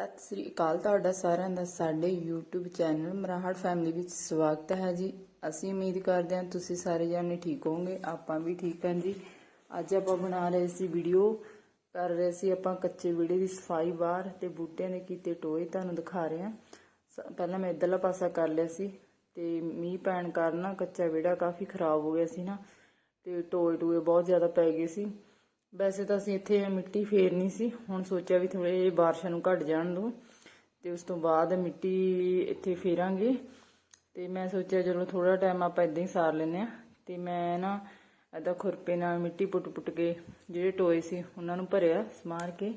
ਸਤਿ ਸ੍ਰੀ ਅਕਾਲ ਤੁਹਾਡਾ ਸਾਰਿਆਂ ਦਾ, ਸਾਡੇ YouTube ਚੈਨਲ ਮਰਾਹੜ ਫੈਮਿਲੀ ਵਿੱਚ ਸਵਾਗਤ ਹੈ ਜੀ। ਅਸੀਂ ਉਮੀਦ ਕਰਦੇ ਹਾਂ ਤੁਸੀਂ ਸਾਰੇ ਜਾਣੇ ਠੀਕ ਹੋਵੋਗੇ, ਆਪਾਂ ਵੀ ਠੀਕ ਹਾਂ ਜੀ। ਅੱਜ ਆਪਾਂ ਬਣਾ ਰਹੇ ਸੀ ਵੀਡੀਓ ਕਰ ਰਹੇ ਸੀ ਆਪਾਂ ਕੱਚੇ ਵਿੜੇ ਦੀ ਸਫ਼ਾਈ ਬਾਹਰ ਤੇ ਬੂਟਿਆਂ ਦੇ ਕੀਤੇ ਟੋਏ ਤੁਹਾਨੂੰ ਦਿਖਾ ਰਹੇ ਹਾਂ। ਸ- ਪਹਿਲਾਂ ਮੈਂ ਇਧਰਲਾ ਪਾਸਾ ਕਰ ਲਿਆ ਸੀ ਤੇ ਮੀਂਹ ਪੈਣ ਕਾਰਨ ਨਾ ਕੱਚਾ ਵਿੜਾ ਕਾਫੀ ਖਰਾਬ ਹੋ ਗਿਆ ਸੀ ਨਾ, ਤੇ ਟੋਏ ਟੋਏ ਬਹੁਤ ਜ਼ਿਆਦਾ ਪੈ ਗਏ ਸੀ। ਵੈਸੇ ਤਾਂ ਅਸੀਂ ਇੱਥੇ ਮਿੱਟੀ ਫੇਰਨੀ ਸੀ, ਹੁਣ ਸੋਚਿਆ ਵੀ ਥੋੜੇ ਜਿਹੇ ਬਾਰਿਸ਼ਾਂ ਨੂੰ ਘਟ ਜਾਣ ਦੋ ਤੇ ਉਸ ਤੋਂ ਬਾਅਦ ਮਿੱਟੀ ਇੱਥੇ ਫੇਰਾਂਗੇ। ਤੇ ਮੈਂ ਸੋਚਿਆ ਚਲੋ ਥੋੜਾ ਟਾਈਮ ਆਪਾਂ ਇਦਾਂ ਹੀ ਸਾਰ ਲੈਨੇ ਆ ਤੇ ਮੈਂ ਨਾ ਏਦਾਂ ਖੁਰਪੇ ਨਾਲ ਮਿੱਟੀ ਪੁੱਟ-ਪੁੱਟ ਕੇ ਜਿਹੜੇ ਟੋਏ ਸੀ ਉਹਨਾਂ ਨੂੰ ਭਰਿਆ, ਸਮਾਰ ਕੇ।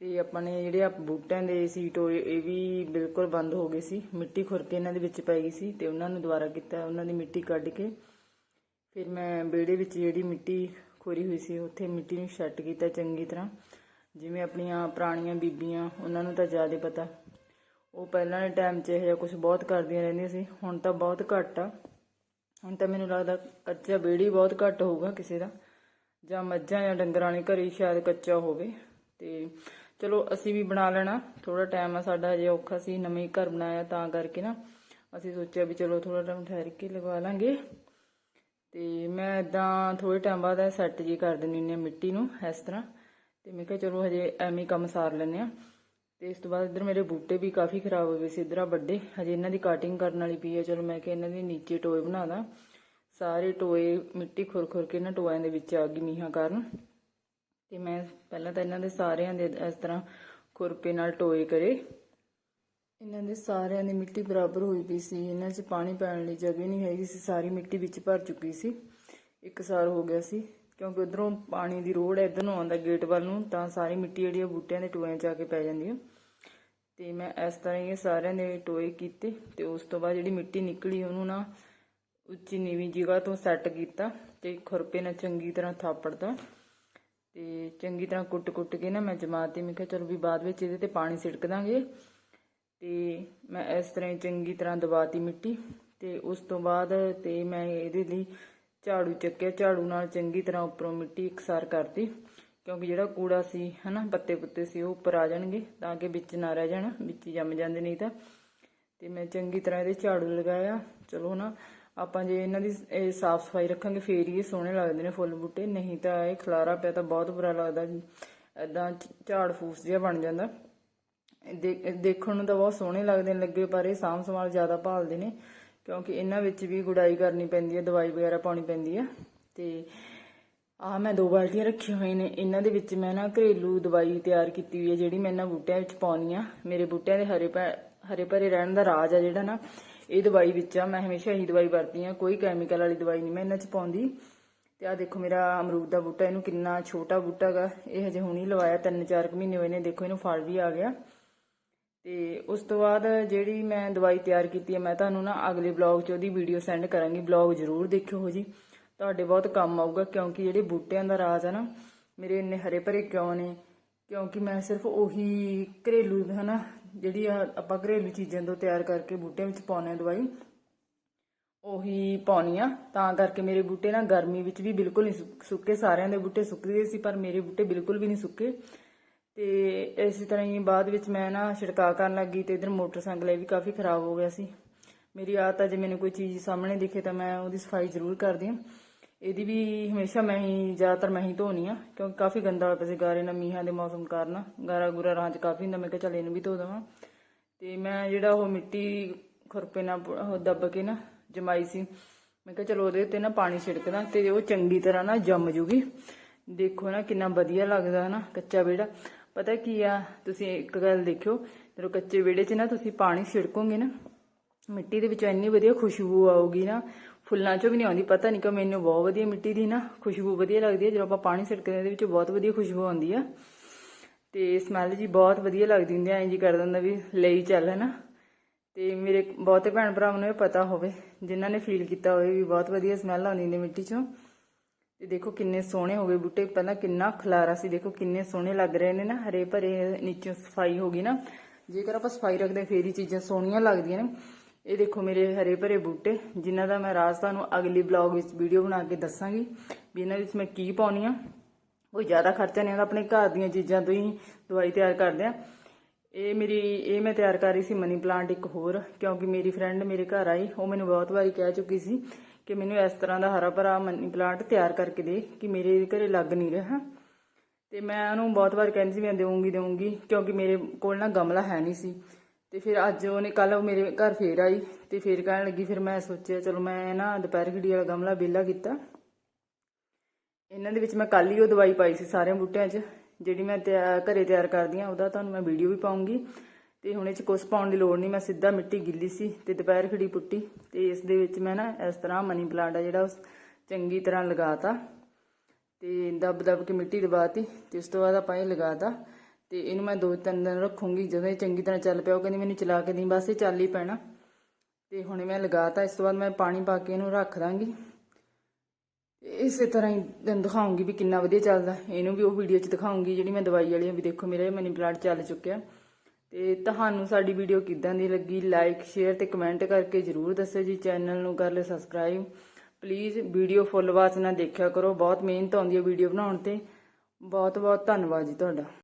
ਤੇ ਆਪਾਂ ਨੇ ਜਿਹੜੇ ਆ ਬੂਟਿਆਂ ਦੇ ਸੀ ਟੋਏ, ਇਹ ਵੀ ਬਿਲਕੁਲ ਬੰਦ ਹੋ ਗਏ ਸੀ। ਮਿੱਟੀ ਖੁਰ ਕੇ ਇਹਨਾਂ ਦੇ ਵਿੱਚ ਪੈ ਗਈ ਸੀ ਤੇ ਉਹਨਾਂ ਨੂੰ ਦੁਬਾਰਾ ਕੀਤਾ, ਉਹਨਾਂ ਦੀ ਮਿੱਟੀ ਕੱਢ ਕੇ। ਫਿਰ ਮੈਂ ਵਿਹੜੇ ਵਿੱਚ ਜਿਹੜੀ ਮਿੱਟੀ ਖੋਰੀ ਹੋਈ ਸੀ, ਉੱਥੇ ਮਿੱਟੀ ਨੂੰ ਸੈੱਟ ਕੀਤਾ ਚੰਗੀ ਤਰ੍ਹਾਂ। ਜਿਵੇਂ ਆਪਣੀਆਂ ਪੁਰਾਣੀਆਂ ਬੀਬੀਆਂ, ਉਹਨਾਂ ਨੂੰ ਤਾਂ ਜ਼ਿਆਦਾ ਪਤਾ। ਉਹ ਪਹਿਲਾਂ ਦੇ ਟਾਈਮ 'ਚ ਇਹ ਜਿਹਾ ਕੁਝ ਬਹੁਤ ਕਰਦੀਆਂ ਰਹਿੰਦੀਆਂ ਸੀ, ਹੁਣ ਤਾਂ ਬਹੁਤ ਘੱਟ ਆ। ਹੁਣ ਤਾਂ ਮੈਨੂੰ ਲੱਗਦਾ ਕੱਚਾ ਵਿਹੜੀ ਬਹੁਤ ਘੱਟ ਹੋਊਗਾ ਕਿਸੇ ਦਾ, ਜਾਂ ਮੱਝਾਂ ਜਾਂ ਡੰਗਰਾਂ ਵਾਲੇ ਘਰੇ ਹੀ ਸ਼ਾਇਦ ਕੱਚਾ ਹੋਵੇ। ਤੇ ਚਲੋ, ਅਸੀਂ ਵੀ ਬਣਾ ਲੈਣਾ ਥੋੜਾ ਟਾਈਮ ਆ ਸਾਡਾ ਜੇ ਔਖਾ ਸੀ, ਨਵੇਂ ਘਰ ਬਣਾਇਆ ਤਾਂ ਕਰਕੇ ਨਾ। ਅਸੀਂ ਸੋਚਿਆ ਵੀ ਚਲੋ ਥੋੜਾ ਟਾਈਮ ਠਹਿਰ ਕੇ ਲਗਵਾ ਲਾਂਗੇ। ਤੇ ਮੈਂ ਇਦਾਂ ਥੋੜੇ ਟਾਈਮ ਬਾਅਦ ਸੈੱਟ ਜੀ ਕਰ ਦਿੰਦੀ ਹੁੰਦੀ ਹਾਂ ਮਿੱਟੀ ਨੂੰ, ਇਸ ਤਰ੍ਹਾਂ। ਤੇ ਮੈਂ ਕਿਹਾ ਚਲੋ ਹਜੇ ਐਵੇਂ ਕੰਮ ਸਾਰ ਲੈਂਦੇ ਆ ਤੇ ਇਸ ਤੋਂ ਬਾਅਦ ਇੱਧਰ ਮੇਰੇ ਬੂਟੇ ਵੀ ਕਾਫੀ ਖਰਾਬ ਹੋ ਗਏ ਸੀ, ਇੱਧਰ ਆ ਵੱਡੇ। ਹਜੇ ਇਹਨਾਂ ਦੀ ਕਟਿੰਗ ਕਰਨ ਵਾਲੀ ਪਈ ਹੈ। ਚਲੋ ਮੈਂ ਕਿਹਾ ਇਹਨਾਂ ਦੇ ਨੀਚੇ ਟੋਏ ਬਣਾ ਦਾਂ। ਸਾਰੇ ਟੋਏ ਮਿੱਟੀ ਖੁਰ ਖੁਰ ਕੇ ਇਹਨਾਂ ਟੋਇਆਂ ਦੇ ਵਿੱਚ ਆ ਗਈ ਮੀਂਹਾਂ ਕਾਰਨ। ਤੇ ਮੈਂ ਪਹਿਲਾਂ ਤਾਂ ਇਹਨਾਂ ਦੇ ਸਾਰਿਆਂ ਦੇ ਇਸ ਤਰ੍ਹਾਂ ਖੁਰਪੇ ਨਾਲ ਟੋਏ ਕਰੇ। ਇਹਨਾਂ ਦੇ ਸਾਰਿਆਂ ਦੀ ਮਿੱਟੀ ਬਰਾਬਰ ਹੋਈ ਪਈ ਸੀ। ਇਹਨਾਂ 'ਚ ਪਾਣੀ ਪੈਣ ਲਈ ਜਗ੍ਹਾ ਨਹੀਂ ਹੈਗੀ ਸੀ। ਸਾਰੀ ਮਿੱਟੀ ਵਿੱਚ ਭਰ ਚੁੱਕੀ ਸੀ। ਇੱਕ ਸਾਲ ਹੋ ਗਿਆ ਸੀ। ਕਿਉਂਕਿ ਉਧਰੋਂ ਪਾਣੀ ਦੀ ਰੋਡ ਇਧਰ ਨੂੰ ਆਉਂਦਾ ਗੇਟ ਵੱਲ ਨੂੰ, ਤਾਂ ਸਾਰੀ ਮਿੱਟੀ ਜਿਹੜੀ ਆ ਬੂਟਿਆਂ ਦੇ ਟੋਇਆਂ 'ਚ ਆ ਕੇ ਪੈ ਜਾਂਦੀ ਹੈ ਤੇ ਮੈਂ ਇਸ ਤਰ੍ਹਾਂ ਹੀ ਇਹ ਸਾਰਿਆਂ ਦੇ ਟੋਏ ਕੀਤੇ ਤੇ ਉਸ ਤੋਂ ਬਾਅਦ ਜਿਹੜੀ ਮਿੱਟੀ ਨਿਕਲੀ, ਉਹਨੂੰ ਨਾ ਉੱਚੀ ਨੀਵੀਂ ਜਗ੍ਹਾ ਤੋਂ ਸੈੱਟ ਕੀਤਾ ਤੇ ਖੁਰਪੇ ਨਾਲ ਚੰਗੀ ਤਰ੍ਹਾਂ ਥਾਪੜਦਾ ਤੇ ਚੰਗੀ ਤਰ੍ਹਾਂ ਕੁੱਟ-ਕੁੱਟ ਕੇ ਨਾ ਮੈਂ ਜਮਾਤੀ। ਮੈਂ ਕਿਹਾ ਚਲੋ ਵੀ ਬਾਅਦ ਵਿੱਚ ਇਹਦੇ ਤੇ ਪਾਣੀ ਛਿੜਕ ਦਾਂਗੇ। ਤੇ ਮੈਂ ਇਸ ਤਰ੍ਹਾਂ ਚੰਗੀ ਤਰ੍ਹਾਂ ਦਬਾਤੀ ਮਿੱਟੀ ਤੇ ਉਸ ਤੋਂ ਬਾਅਦ ਤੇ ਮੈਂ ਇਹਦੇ ਲਈ ਝਾੜੂ ਚੱਕਿਆ। ਝਾੜੂ ਨਾਲ ਚੰਗੀ ਤਰ੍ਹਾਂ ਉੱਪਰੋਂ ਮਿੱਟੀ ਇਕਸਾਰ ਕਰਤੀ ਕਿਉਂਕਿ ਜਿਹੜਾ ਕੂੜਾ ਸੀ, ਹਨਾ, ਪੱਤੇ ਪੁੱਤੇ ਸੀ, ਉਹ ਉੱਪਰ ਆ ਜਾਣਗੇ ਤਾਂ ਕਿ ਵਿੱਚ ਨਾ ਰਹਿ ਜਾਣ, ਵਿੱਚ ਜੰਮ ਜਾਂਦੇ ਨਹੀਂ ਤਾਂ। ਤੇ ਮੈਂ ਚੰਗੀ ਤਰ੍ਹਾਂ ਇਹਦੇ ਝਾੜੂ ਲਗਾਇਆ। ਚਲੋ ਨਾ ਆਪਾਂ ਜੇ ਇਹਨਾਂ ਦੀ ਇਹ ਸਾਫ਼ ਸਫ਼ਾਈ ਰੱਖਾਂਗੇ, ਫੇਰ ਹੀ ਇਹ ਸੋਹਣੇ ਲੱਗਦੇ ਨੇ ਫੁੱਲ ਬੂਟੇ। ਨਹੀਂ ਤਾਂ ਇਹ ਖਲਾਰਾ ਪਿਆ ਤਾਂ ਬਹੁਤ ਬੁਰਾ ਲੱਗਦਾ ਐਦਾਂ ਝਾੜ ਫੂਸ ਜਿਹਾ ਬਣ ਜਾਂਦਾ। ਦੇਖਣ ਨੂੰ ਤਾਂ ਬਹੁਤ ਸੋਹਣੇ ਲੱਗਦੇ ਨੇ ਲੱਗੇ, ਪਰ ਇਹ ਸਾਂਭ ਸੰਭਾਲ ਜ਼ਿਆਦਾ ਭਾਲਦੇ ਨੇ, ਕਿਉਂਕਿ ਇਹਨਾਂ ਵਿੱਚ ਵੀ ਗੁਡਾਈ ਕਰਨੀ ਪੈਂਦੀ ਹੈ, ਦਵਾਈ ਵਗੈਰਾ ਪਾਉਣੀ ਪੈਂਦੀ ਹੈ। ਤੇ ਆ ਮੈਂ ਦੋ ਬਾਲਟੀਆਂ ਰੱਖੀਆਂ ਹੋਈਆਂ ਨੇ, ਇਹਨਾਂ ਦੇ ਵਿੱਚ ਮੈਂ ਨਾ ਘਰੇਲੂ ਦਵਾਈ ਤਿਆਰ ਕੀਤੀ ਹੋਈ ਹੈ, ਜਿਹੜੀ ਮੈਂ ਇਹਨਾਂ ਬੂਟਿਆਂ ਵਿੱਚ ਪਾਉਣੀ ਆ। ਮੇਰੇ ਬੂਟਿਆਂ ਦੇ ਹਰੇ ਭੈ- ਹਰੇ ਭਰੇ ਰਹਿਣ ਦਾ ਰਾਜ ਆ ਜਿਹੜਾ ਨਾ, ਇਹ ਦਵਾਈ ਵਿੱਚ ਆ, ਮੈਂ ਹਮੇਸ਼ਾ ਇਹੀ ਦਵਾਈ ਵਰਤਦੀ ਆ ਕੋਈ ਕੈਮੀਕਲ ਵਾਲੀ ਦਵਾਈ ਨਹੀਂ ਮੈਂ ਇਹਨਾਂ 'ਚ ਪਾਉਂਦੀ। ਤੇ ਆ ਦੇਖੋ ਮੇਰਾ ਅਮਰੂਦ ਦਾ ਬੂਟਾ, ਇਹਨੂੰ ਕਿੰਨਾ ਛੋਟਾ ਬੂਟਾ ਹੈਗਾ, ਇਹ ਹਜੇ ਹੁਣੀ ਲਵਾਇਆ 3-4 ਮਹੀਨੇ ਹੋਏ ਨੇ, ਦੇਖੋ ਇਹਨੂੰ ਫਲ ਵੀ ਆ ਗਿਆ। ਤੇ ਉਸ ਤੋਂ ਬਾਅਦ ਜਿਹੜੀ ਮੈਂ ਦਵਾਈ ਤਿਆਰ ਕੀਤੀ ਹੈ, ਮੈਂ ਤੁਹਾਨੂੰ ਨਾ ਅਗਲੇ ਬਲੌਗ 'ਚ ਉਹਦੀ ਵੀਡੀਓ ਸੈਂਡ ਕਰਾਂਗੀ। ਬਲੌਗ ਜ਼ਰੂਰ ਦੇਖਿਓ ਹੋ ਜੀ। ਤੁਹਾਡੇ ਬਹੁਤ ਕੰਮ ਆਊਗਾ ਕਿਉਂਕਿ ਜਿਹੜੇ ਬੂਟਿਆਂ ਦਾ ਰਾਜ ਹੈ ਨਾ, ਮੇਰੇ ਇੰਨੇ ਹਰੇ ਭਰੇ ਕਿਉਂ ਨੇ? ਕਿਉਂਕਿ ਮੈਂ ਸਿਰਫ ਉਹੀ ਘਰੇਲੂ, ਹਨਾ, ਜਿਹੜੀ ਆਪਾਂ ਘਰੇਲੂ ਚੀਜ਼ਾਂ ਤੋਂ ਤਿਆਰ ਕਰਕੇ ਬੂਟਿਆਂ ਵਿੱਚ ਪਾਉਂਦੇ ਆ ਦਵਾਈ, ਉਹੀ ਪਾਉਣੀ ਆ। ਤਾਂ ਕਰਕੇ ਮੇਰੇ ਬੂਟੇ ਨਾ ਗਰਮੀ ਵਿੱਚ ਵੀ ਬਿਲਕੁਲ ਨਹੀਂ ਸੁੱਕ- ਸੁੱਕੇ, ਸਾਰਿਆਂ ਦੇ ਬੂਟੇ ਸੁੱਕ ਗਏ ਸੀ, ਪਰ ਮੇਰੇ ਬੂਟੇ ਬਿਲਕੁਲ ਵੀ ਨਹੀਂ ਸੁੱਕੇ। ਤੇ ਇਸੇ ਤਰ੍ਹਾਂ ਹੀ ਬਾਅਦ ਵਿੱਚ ਮੈਂ ਨਾ ਛਿੜਕਾਅ ਕਰਨ ਲੱਗੀ ਤੇ ਇਧਰ ਮੋਟਰਸਾਈਕਲ ਇਹ ਵੀ ਕਾਫੀ ਖਰਾਬ ਹੋ ਗਿਆ ਸੀ। ਮੇਰੀ ਆਦਤ ਆ, ਜੇ ਮੈਨੂੰ ਕੋਈ ਚੀਜ਼ ਸਾਹਮਣੇ ਦਿਖੇ ਤਾਂ ਮੈਂ ਉਹਦੀ ਸਫ਼ਾਈ ਜ਼ਰੂਰ ਕਰਦੀ ਹਾਂ। ਇਹਦੀ ਵੀ ਹਮੇਸ਼ਾ ਮੈਂ ਹੀ, ਜ਼ਿਆਦਾਤਰ ਮੈਂ ਹੀ ਧੋਣੀ ਆ, ਕਿਉਂਕਿ ਕਾਫੀ ਗੰਦਾ ਹੋਇਆ ਪਿਆ ਸੀ ਗਾਰੇ ਨਾਲ ਮੀਂਹਾਂ ਦੇ ਮੌਸਮ ਕਾਰਨ। ਗਾਰਾ ਗੁਰਾ ਰਾਂਚ ਕਾਫੀ ਹੁੰਦਾ, ਮੈਂ ਕਿਹਾ ਚੱਲ ਇਹਨੂੰ ਵੀ ਧੋ ਦੇਵਾਂ। ਤੇ ਮੈਂ ਜਿਹੜਾ ਉਹ ਮਿੱਟੀ ਖੁਰਪੇ ਨਾਲ ਦੱਬ ਕੇ ਨਾ ਜਮਾਈ ਸੀ, ਮੈਂ ਕਿਹਾ ਚਲੋ ਉਹਦੇ ਉੱਤੇ ਨਾ ਪਾਣੀ ਛਿੜਕਦਾ ਤੇ ਉਹ ਚੰਗੀ ਤਰ੍ਹਾਂ ਨਾ ਜੰਮ ਜੂਗੀ। ਦੇਖੋ ਨਾ ਕਿੰਨਾ ਵਧੀਆ ਲੱਗਦਾ ਹੈ ਨਾ ਕੱਚਾ ਵਿਹੜਾ। ਪਤਾ ਕੀ ਆ? ਤੁਸੀਂ ਇੱਕ ਗੱਲ ਦੇਖਿਓ, ਜਦੋਂ ਕੱਚੇ ਵਿਹੜੇ 'ਚ ਨਾ ਤੁਸੀਂ ਪਾਣੀ ਛਿੜਕੋਗੇ ਨਾ, ਮਿੱਟੀ ਦੇ ਵਿੱਚੋਂ ਇੰਨੀ ਵਧੀਆ ਖੁਸ਼ਬੂ ਆਊਗੀ ਨਾ, ਫੁੱਲਾਂ 'ਚੋਂ ਵੀ ਨਹੀਂ ਆਉਂਦੀ, ਪਤਾ ਨਹੀਂ ਕਿ ਮੈਨੂੰ ਬਹੁਤ ਵਧੀਆ ਮਿੱਟੀ ਦੀ ਨਾ ਖੁਸ਼ਬੂ ਵਧੀਆ ਲੱਗਦੀ ਹੈ ਜਦੋਂ ਆਪਾਂ ਪਾਣੀ ਛਿੜਕਦੇ ਹਾਂ ਇਹਦੇ ਵਿੱਚ ਬਹੁਤ ਵਧੀਆ ਖੁਸ਼ਬੂ ਆਉਂਦੀ ਆ। ਤੇ ਸਮੈਲ ਜੀ ਬਹੁਤ ਵਧੀਆ ਲੱਗਦੀ ਹੁੰਦੀ ਐ ਜੀ ਕਰਦਾ ਹੁੰਦਾ ਵੀ ਲਈ ਚੱਲ ਹੈ ਨਾ ਤੇ ਮੇਰੇ ਬਹੁਤੇ ਭੈਣ ਭਰਾਵਾਂ ਨੂੰ ਇਹ ਪਤਾ ਹੋਵੇ, ਜਿਨ੍ਹਾਂ ਨੇ ਫੀਲ ਕੀਤਾ ਹੋਵੇ ਵੀ ਬਹੁਤ ਵਧੀਆ ਸਮੈਲ ਆਉਂਦੀ ਹੁੰਦੀ ਮਿੱਟੀ 'ਚੋਂ। ਤੇ ਦੇਖੋ ਕਿੰਨੇ ਸੋਹਣੇ ਹੋ ਗਏ ਬੂਟੇ। ਪਹਿਲਾਂ ਕਿੰਨਾ ਖਲਾਰਾ ਸੀ, ਦੇਖੋ ਕਿੰਨੇ ਸੋਹਣੇ ਲੱਗ ਰਹੇ ਨੇ ਨਾ, ਹਰੇ ਭਰੇ ਨੀਚੋਂ ਸਫ਼ਾਈ ਹੋ ਗਈ ਨਾ। ਜੇਕਰ ਆਪਾਂ ਸਫ਼ਾਈ ਰੱਖਦੇ ਹਾਂ ਫੇਰ ਹੀ ਚੀਜ਼ਾਂ ਸੋਹਣੀਆਂ ਲੱਗਦੀਆਂ ਨੇ। ਇਹ ਦੇਖੋ ਮੇਰੇ ਹਰੇ ਭਰੇ ਬੂਟੇ, ਜਿਨ੍ਹਾਂ ਦਾ ਮੈਂ ਰਾਜ ਤੁਹਾਨੂੰ ਅਗਲੀ ਬਲੌਗ ਵਿੱਚ ਵੀਡੀਓ ਬਣਾ ਕੇ ਦੱਸਾਂਗੀ ਵੀ ਇਹਨਾਂ ਵਿੱਚ ਮੈਂ ਕੀ ਪਾਉਣੀ ਆ। ਕੋਈ ਜ਼ਿਆਦਾ ਖਰਚਾ ਨਹੀਂ ਆਉਂਦਾ, ਆਪਣੇ ਘਰ ਦੀਆਂ ਚੀਜ਼ਾਂ ਤੋਂ ਹੀ ਦਵਾਈ ਤਿਆਰ ਕਰਦੇ ਆ। ਇਹ ਮੇਰੀ, ਇਹ ਮੈਂ ਤਿਆਰ ਕਰ ਰਹੀ ਸੀ ਮਨੀ ਪਲਾਂਟ ਇੱਕ ਹੋਰ, ਕਿਉਂਕਿ ਮੇਰੀ ਫਰੈਂਡ ਮੇਰੇ ਘਰ ਆਈ, ਉਹ ਮੈਨੂੰ ਬਹੁਤ ਵਾਰੀ ਕਹਿ ਚੁੱਕੀ ਸੀ ਕਿ ਮੈਨੂੰ ਇਸ ਤਰ੍ਹਾਂ ਦਾ ਹਰਾ ਭਰਾ ਮਨੀ ਪਲਾਂਟ ਤਿਆਰ ਕਰਕੇ ਦੇ ਕਿ ਮੇਰੇ ਘਰੇ ਲੱਗ ਨਹੀਂ ਰਿਹਾ। ਤੇ ਮੈਂ ਉਹਨੂੰ ਬਹੁਤ ਵਾਰ ਕਹਿੰਦੀ ਸੀ, ਮੈਂ ਦੇਵਾਂਗੀ ਦੇਵਾਂਗੀ ਕਿਉਂਕਿ ਮੇਰੇ ਕੋਲ ਨਾ ਗਮਲਾ ਹੈ ਨਹੀਂ ਸੀ। ਤੇ ਫਿਰ ਅੱਜ ਉਹਨੇ ਕੱਲ ਉਹ ਮੇਰੇ ਘਰ ਫੇਰ ਆਈ ਤੇ ਫੇਰ ਕਹਿਣ ਲੱਗੀ, ਫਿਰ ਮੈਂ ਸੋਚਿਆ, ਚਲੋ ਮੈਂ ਨਾ ਦੁਪਹਿਰ ਖਿੜੀ ਵਾਲਾ ਗਮਲਾ ਵਿਹਲਾ ਕੀਤਾ। ਇਹਨਾਂ ਦੇ ਵਿੱਚ ਮੈਂ ਕੱਲ ਹੀ ਉਹ ਦਵਾਈ ਪਾਈ ਸੀ ਸਾਰਿਆਂ ਬੂਟਿਆਂ 'ਚ ਜਿਹੜੀ ਮੈਂ ਤਿਆ- ਘਰੇ ਤਿਆਰ ਕਰਦੀ ਆ, ਉਹਦਾ ਤੁਹਾਨੂੰ ਮੈਂ ਵੀਡੀਓ ਵੀ ਪਾਉਂਗੀ। ਤੇ ਹੁਣ ਇਹ 'ਚ ਕੁਛ ਪਾਉਣ ਦੀ ਲੋੜ ਨਹੀਂ ਮੈਂ ਸਿੱਧਾ ਮਿੱਟੀ ਗਿੱਲੀ ਸੀ ਤੇ ਦੁਪਹਿਰ ਖੜੀ ਪੁੱਟੀ। ਤੇ ਇਸ ਦੇ ਵਿੱਚ ਮੈਂ ਨਾ ਇਸ ਤਰ੍ਹਾਂ ਮਨੀ ਪਲਾਂਟ ਆ ਜਿਹੜਾ ਉਹ ਚੰਗੀ ਤਰ੍ਹਾਂ ਲਗਾਤਾ। ਤੇ ਦੱਬ ਦੱਬ ਕੇ ਮਿੱਟੀ ਦਬਾਤੀ ਤੇ ਉਸ ਤੋਂ ਬਾਅਦ ਆਪਾਂ ਇਹ ਲਗਾਤਾ। ਤੇ ਇਹਨੂੰ ਮੈਂ ਦੋ ਤਿੰਨ ਦਿਨ ਰੱਖੂੰਗੀ, ਜਦੋਂ ਇਹ ਚੰਗੀ ਤਰ੍ਹਾਂ ਚੱਲ ਪਿਆ, ਉਹ ਕਹਿੰਦੀ ਮੈਨੂੰ ਚਲਾ ਕੇ ਨਹੀਂ ਬਸ ਇਹ ਚੱਲ ਹੀ ਪੈਣਾ। ਤੇ ਹੁਣ ਮੈਂ ਲਗਾਤਾ, ਇਸ ਤੋਂ ਬਾਅਦ ਮੈਂ ਪਾਣੀ ਪਾ ਕੇ ਇਹਨੂੰ ਰੱਖ ਦਾਂਗੀ। ਇਸੇ ਤਰ੍ਹਾਂ ਹੀ ਤੁਹਾਨੂੰ ਦਿਖਾਉਂਗੀ ਵੀ ਕਿੰਨਾ ਵਧੀਆ ਚੱਲਦਾ। ਇਹਨੂੰ ਵੀ ਉਹ ਵੀਡੀਓ 'ਚ ਦਿਖਾਉਂਗੀ, ਜਿਹੜੀ ਮੈਂ ਦਵਾਈ ਵਾਲੀ ਆ। ਵੀ ਦੇਖੋ, ਮੇਰਾ ਇਹ ਮਨੀ ਪਲਾਂਟ ਚੱਲ ਚੁੱਕਿਆ। ਤੇ ਤੁਹਾਨੂੰ ਸਾਡੀ ਵੀਡੀਓ ਕਿੱਦਾਂ ਦੀ ਲੱਗੀ? ਲਾਈਕ ਸ਼ੇਅਰ ਤੇ ਕਮੈਂਟ ਕਰਕੇ ਜਰੂਰ ਦੱਸਿਓ ਜੀ। ਚੈਨਲ ਨੂੰ ਕਰ ਲਿਓ subscribe please video full watch ਨਾਲ ਦੇਖਿਆ ਕਰੋ। ਬਹੁਤ ਮਿਹਨਤ ਆਉਂਦੀ ਹੈ ਵੀਡੀਓ ਬਣਾਉਣ ਤੇ। ਬਹੁਤ ਬਹੁਤ ਧੰਨਵਾਦ ਜੀ ਤੁਹਾਡਾ।